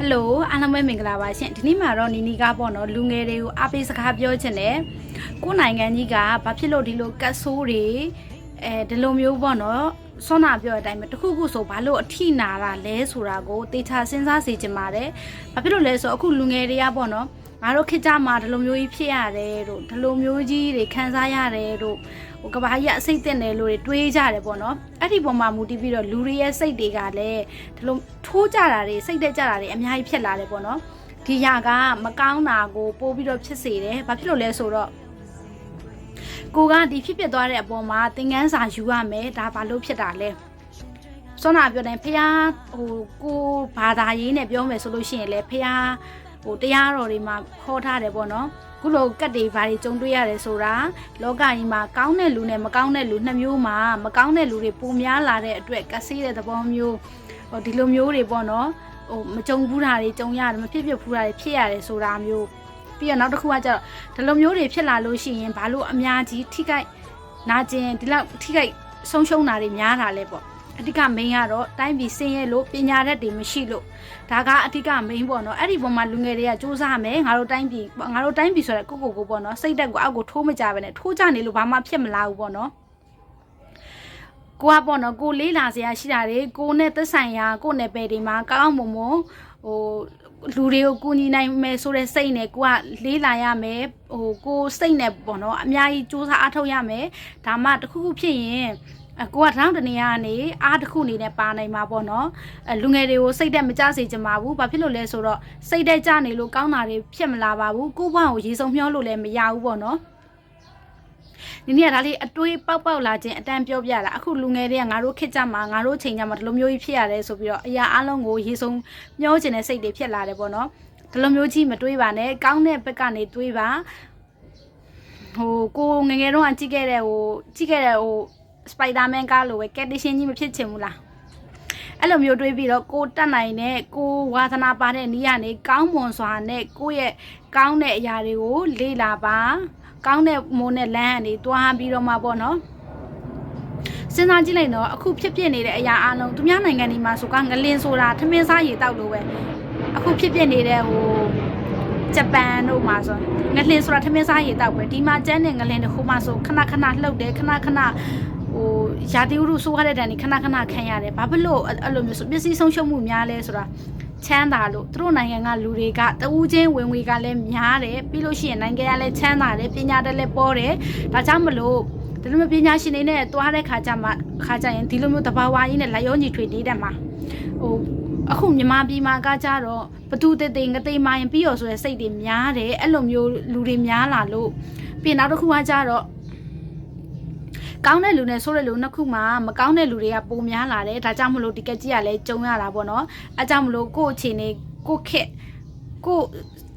ဟယ်လိုအားလုံးပဲမင်္ဂလာပါရှင်ဒီနေ့မှာတော့နီနီကပေါ့နော်လူငယ်တွေကိုအားပေးစကားပြောချင်တယ်ကိုယ်နိုင်ငံကြီးကဘာဖြစ်လို့ဒီလိုကတ်ဆိုးတွေအဲဒီလိုမျိုးပေါ့နော်ဆွမ်းနာပြောတဲ့အတိုင်းပဲတခုခုဆိုဘာလို့အထိနာတာလဲဆိုတာကိုတေချာစဉ်းစားစေချင်ပါတယ်ဘာဖြစ်လို့လဲဆိုတော့အခုလူငယ်တွေကပေါ့နော် ငါတို့ခေတ်ကြမှာဒီလိုမျိုးကြီးဖြစ်ရတယ်တို့ဒီလိုမျိုးကြီးတွေခံစားရတယ်တို့ဟိုကဘာကြီးကအစိတ်တက်တယ်လို့တွေးကြတယ်ပေါ့နော်အဲ့ဒီပုံမှာမူတည်ပြီးတော့လူတွေရဲ့စိတ်တွေကလည်းဒီလိုထိုးကြတာတွေစိတ်တက်ကြတာတွေအများကြီးဖြစ်လာတယ်ပေါ့နော်ဒီຢာကမကောင်းတာကိုပိုးပြီးတော့ဖြစ်စေတယ်ဘာဖြစ်လို့လဲဆိုတော့ကိုကဒီဖြစ်ဖြစ်သွားတဲ့အပေါ်မှာသင်ခန်းစာယူရမယ်ဒါဘာလို့ဖြစ်တာလဲစောနာပြောတယ်ဖះဟိုကိုဘာသာရေးနဲ့ပြောမယ်ဆိုလို့ရှိရင်လည်းဖះ ဟိုတရားတော်တွေမှာခေါ်ထားတယ်ပေါ့နော်ခုလိုကတ်တွေဘာတွေကြုံတွေ့ရတယ်ဆိုတာလောကကြီးမှာကောင်းတဲ့လူနဲ့မကောင်းတဲ့လူနှစ်မျိုးမှာမကောင်းတဲ့လူတွေပုံများလာတဲ့အတွက်ကဆေးတဲ့သဘောမျိုးဟိုဒီလိုမျိုးတွေပေါ့နော်ဟိုမကြုံဘူးတာတွေကြုံရတယ်မဖြစ်ဖြစ်ဘူးတာတွေဖြစ်ရတယ်ဆိုတာမျိုးပြီးတော့နောက်တစ်ခုကကျတော့ဒီလိုမျိုးတွေဖြစ်လာလို့ရှိရင်ဘာလို့အများကြီးထိခိုက်နာကျင်ဒီလောက်ထိခိုက်ဆုံးရှုံးတာတွေများတာလဲပေါ့ အဓိက main ကတော့တိုင်းပြည်စင်းရဲလို့ပညာတတ်တွေမရှိလို့ဒါကအဓိက main ပေါ့နော်အဲ့ဒီပုံမှာလူငယ်တွေကစူးစမ်းမယ်ငါတို့တိုင်းပြည်ငါတို့တိုင်းပြည်ဆိုတဲ့ကိုကိုကိုပေါ့နော်စိတ်တက်ကိုအောက်ကိုထိုးမကြပဲနဲ့ထိုးကြနေလို့ဘာမှဖြစ်မလာဘူးပေါ့နော်ကိုကပေါ့နော်ကိုလေးလာစရာရှိတာတွေကိုနဲ့သက်ဆိုင်ရာကိုနဲ့ပဲဒီမှာကောင်းအောင်မွန်မွန်ဟိုလူတွေကိုကူညီနိုင်မယ်ဆိုတဲ့စိတ်နဲ့ကိုကလေးလာရမယ်ဟိုကိုစိတ်နဲ့ပေါ့နော်အများကြီးစူးစမ်းအားထုတ်ရမယ်ဒါမှတစ်ခုခုဖြစ်ရင်အ ကိုကတောင်းတနေရကနေအားတစ်ခုအနေနဲ့ပါနိုင်မှာပေါ့နော်အလူငယ်တွေကိုစိတ်တက်မကြစေချင်ပါဘူးဘာဖြစ်လို့လဲဆိုတော့စိတ်တက်ကြနေလို့ကောင်းတာတွေဖြစ်မလာပါဘူးကိုယ့်ဘဝကိုရေစုံမျှောလို့လည်းမရဘူးပေါ့နော်ဒီနေ့ကဒါလေးအတွေးပေါက်ပေါက်လာခြင်းအတန်းပြောပြတာအခုလူငယ်တွေကငါတို့ခစ်ကြမှာငါတို့ချိန်ကြမှာဒီလိုမျိုးကြီးဖြစ်ရတယ်ဆိုပြီးတော့အရာအလုံးကိုရေစုံမျောခြင်းတဲ့စိတ်တွေဖြစ်လာတယ်ပေါ့နော်ဒီလိုမျိုးကြီးမတွေးပါနဲ့ကောင်းတဲ့ဘက်ကနေတွေးပါဟိုကိုငငယ်တော့ကြည့်ခဲ့တဲ့ဟိုကြည့်ခဲ့တဲ့ဟို စပိုက်ဒါမန်ကားလိုပဲကက်တရှင်ကြီးမဖြစ်ချင်ဘူးလားအဲ့လိုမျိုးတွေးပြီးတော့ကိုတက်နိုင်တဲ့ကိုဝါသနာပါတဲ့နီးရနေကောင်းမွန်စွာနဲ့ကိုရဲ့ကောင်းတဲ့အရာတွေကိုလေ့လာပါကောင်းတဲ့မိုးနဲ့လမ်းကနေတွားပြီးတော့မှပေါ့နော်စဉ်းစားကြည့်လိုက်တော့အခုဖြစ်ဖြစ်နေတဲ့အရာအလုံးသူများနိုင်ငံတွေမှာဆိုကငလင်းဆိုတာထမင်းစားရေတောက်လို့ပဲအခုဖြစ်ဖြစ်နေတဲ့ဟိုဂျပန်တို့မှာဆိုငလင်းဆိုတာထမင်းစားရေတောက်ပဲဒီမှာကျန်းတဲ့ငလင်းတစ်ခုမှဆိုခဏခဏလှုပ်တယ်ခဏခဏဟို ရာသီဥတုဆိုးရတဲ့တန်นี่ခဏခဏခံရတယ်ဘာဖြစ်လို့အဲ့လိုမျိုးဆိုပစ္စည်းဆုံးရှုံးမှုများလဲဆိုတာချမ်းသာလို့သူတို့နိုင်ငံကလူတွေကတဦးချင်းဝင်ငွေကလည်းများတယ်ပြီးလို့ရှိရင်နိုင်ငံကလည်းချမ်းသာတယ်ပညာတတ်လည်းပေါ်တယ်ဒါကြောင့်မလို့ဒီလိုမျိုးပညာရှင်တွေနဲ့တွားတဲ့ခါကျမှခါကျရင်ဒီလိုမျိုးတဘာဝကြီးနဲ့လက်ရောညီထွေနေတတ်မှာဟိုအခုမြန်မာပြည်မှာကကြတော့ဘသူတေတေငတေမိုင်းပြီးရောဆိုတဲ့စိတ်တွေများတယ်အဲ့လိုမျိုးလူတွေများလာလို့ပြင်နောက်တစ်ခုကကြတော့ ကောင်းတဲ့လူနဲ့ဆိုးတဲ့လူနှစ်ခုမှာမကောင်းတဲ့လူတွေကပုံများလာတယ်ဒါကြောင့်မလို့ဒီကက်ကြီးကလည်းကြုံရတာပေါ့နော်အဲကြောင့်မလို့ကို့အခြေအနေကို့ခက်ကို့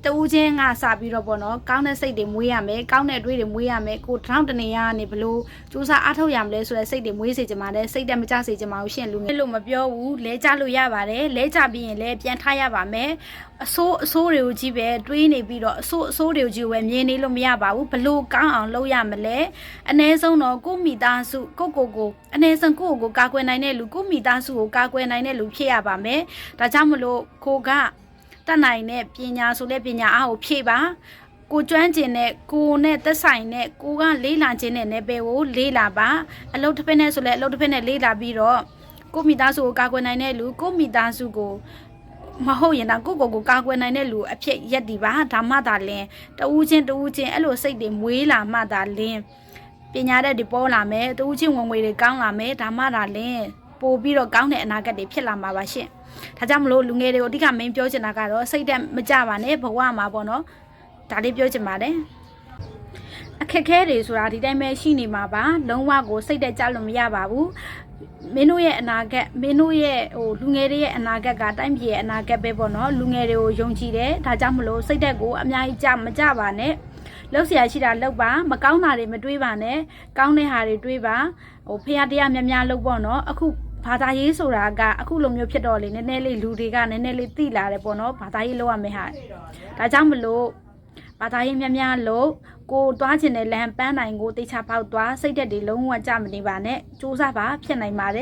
တူးချင်းကစပြီးတော့ပေါ့နော်ကောင်းတဲ့စိတ်တွေမွေးရမယ်ကောင်းတဲ့အတွေးတွေမွေးရမယ်ကိုထောင်းတနေရကနေဘလို့စူးစမ်းအားထုတ်ရမလဲဆိုတဲ့စိတ်တွေမွေးစေချင်ပါတယ်စိတ်တက်မကြစေချင်ပါဘူးရှင်လူငယ်လို့မပြောဘူးလဲကြလို့ရပါတယ်လဲကြပြီးရင်လည်းပြန်ထားရပါမယ်အဆိုးအဆိုးတွေကိုကြီးပဲတွေးနေပြီးတော့အဆိုးအဆိုးတွေကိုကြီးပဲမြင်နေလို့မရပါဘူးဘလို့ကောင်းအောင်လုပ်ရမလဲအ ਨੇ ဆုံးတော့ကိုမိသားစုကိုကိုကိုအ ਨੇ ဆုံးကိုကိုကာကွယ်နိုင်တဲ့လူကိုမိသားစုကိုကာကွယ်နိုင်တဲ့လူဖြစ်ရပါမယ်ဒါကြောင့်မလို့ကိုက တတ်နိုင်တဲ့ပညာဆိုတဲ့ပညာအားကိုဖြည့်ပါကိုကျွမ်းကျင်တဲ့ကိုနဲ့သက်ဆိုင်တဲ့ကိုကလေးလာခြင်းတဲ့နယ်ပယ်ကိုလေးလာပါအလုပ်တစ်ဖက်နဲ့ဆိုလဲအလုပ်တစ်ဖက်နဲ့လေးလာပြီးတော့ကိုမိသားစုကိုကာကွယ်နိုင်တဲ့လူကိုမိသားစုကိုမဟုတ်ရင်တော့ကိုကိုကိုကာကွယ်နိုင်တဲ့လူအဖြစ်ရက်ဒီပါဒါမှသာလင်းတူးချင်းတူးချင်းအဲ့လိုစိတ်တွေမွေးလာမှသာလင်းပညာတတ်တွေပေါ်လာမယ်တူးချင်းဝင်ငွေတွေကောင်းလာမယ်ဒါမှသာလင်း ပို့ပြီးတော့ကောင်းတဲ့အနာဂတ်တွေဖြစ်လာမှာပါရှင်ဒါကြောင့်မလို့လူငယ်တွေကိုအဓိက main ပြောချင်တာကတော့စိတ်တက်မကြပါနဲ့ဘဝမှာပေါ့နော်ဒါလေးပြောချင်ပါတယ်အခက်ခဲတွေဆိုတာဒီတိုင်းပဲရှိနေမှာပါလုံးဝကိုစိတ်တက်ကြလို့မရပါဘူးမင်းတို့ရဲ့အနာဂတ်မင်းတို့ရဲ့ဟိုလူငယ်တွေရဲ့အနာဂတ်ကတိုင်းပြည်ရဲ့အနာဂတ်ပဲပေါ့နော်လူငယ်တွေကိုယုံကြည်တယ်ဒါကြောင့်မလို့စိတ်တက်ကိုအများကြီးကြမကြပါနဲ့လောက်เสียရှိတာလောက်ပါမကောင်းတာတွေမတွေးပါနဲ့ကောင်းတဲ့ဟာတွေတွေးပါဟိုဖះတရားများများလုပ်ပေါ့နော်အခု ဘာသာရေးဆိုတာကအခုလိုမျိုးဖြစ်တော့လေနည်းနည်းလေးလူတွေကနည်းနည်းလေးသိလာတယ်ပေါ့နော်ဘာသာရေးလောက်ရမယ်ဟာဒါကြောင့်မလို့ဘာသာရေးများများလို့ကိုသွားချင်တဲ့လမ်းပန်းနိုင်ကိုတေချာပေါက်သွားစိတ်သက်တွေလုံးဝကြမနေပါနဲ့စူးစမ်းပါဖြစ်နိုင်ပါတယ်